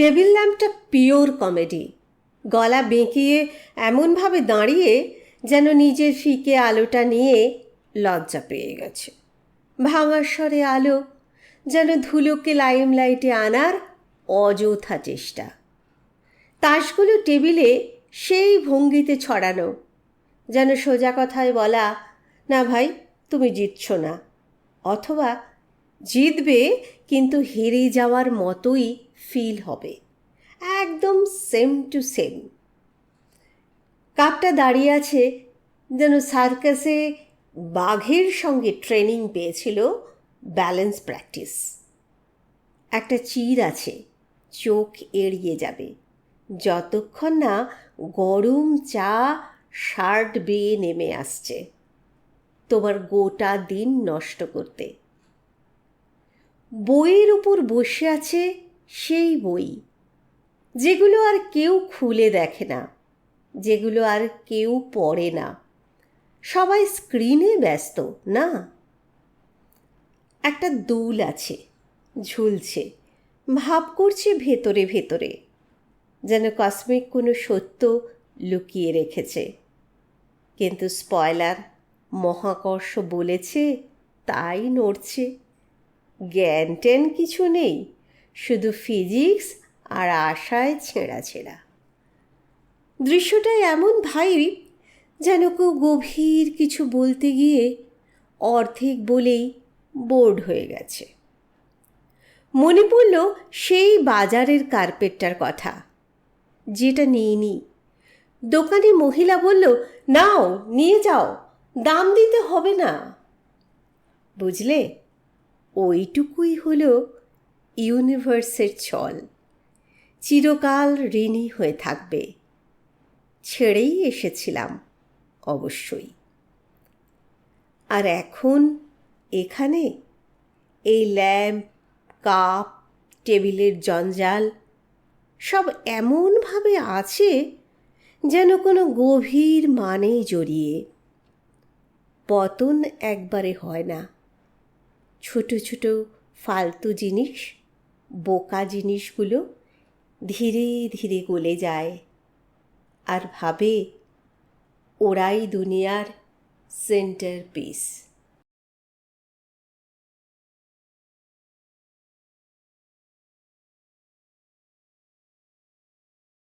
Table ল্যাম্পটা pure comedy. গলা বেঁকিয়ে, এমনভাবে দাঁড়িয়ে যেন নিজের ফিকে আলোটা নিয়ে লজ্জা পেয়ে গেছে। ভাঙার স্বরে আলো, যেন ধুলোকে লাইম লাইটে আনার অযথা চেষ্টা। তাসগুলো টেবিলে সেই ভঙ্গিতে ছড়ানো, যেন সোজা কথায় বলা, না ভাই, তুমি জিতছ না। অথবা, জিতবে, কিন্তু হেরে যাওয়ার মতোই ফিল হবে। একদম সেম টু সেম কাপটা দাঁড়িয়ে আছে, যেন সার্কাসে বাঘের সঙ্গে ট্রেনিং পেয়েছিল ব্যালেন্স প্র্যাকটিস একটা চির আছে, চোখ এড়িয়ে যাবে। যতক্ষণ না গরম চা শার্ট বেয়ে নেমে আসছে। তোমার গোটা দিন নষ্ট করতে। বইয়ের উপর বসে আছে সেই বই, যেগুলো আর কেউ খুলে দেখে না, যেগুলো আর কেউ পড়ে না। সবাই স্ক্রিনে ব্যস্ত, না? একটা দুল আছে, ঝুলছে, ভাব করছে ভেতরে ভেতরে, যেন কসমিক কোনো সত্য লুকিয়ে রেখেছে। কিন্তু স্পয়লার মহাকর্ষ বলেছে, তাই নড়ছে। জ্ঞান ট্যান কিছু নেই। শুধু ফিজিক্স আর আশায় ছেঁড়া ছেঁড়া। দৃশ্যটা এমন ভাই যেন কেউ গভীর কিছু বলতে গিয়ে অর্ধেক বলেই বোর্ড হয়ে গেছে। মনে পড়ল সেই বাজারের কার্পেটটার কথা। যেটা নিইনি। দোকানে মহিলা বলল, নাও, নিয়ে যাও, দাম দিতে হবে না। বুঝলে? ওইটুকুই হলো ইউনিভার্সের ছল চিরকাল ঋণী হয়ে থাকবে। ছেড়েই এসেছিলাম অবশ্যই। আর এখন এখানে? এই ল্যাম্প, কাপ, টেবিলের জঞ্জাল সব এমনভাবে আছে যেন কোনো গভীর মানে জড়িয়ে। পতন একবারে হয় না। ছোট ছোট ফালতু জিনিস বোকা জিনিসগুলো ধীরে ধীরে গলে যায়। আর ভাবে ওরাই দুনিয়ার সেন্টার পিস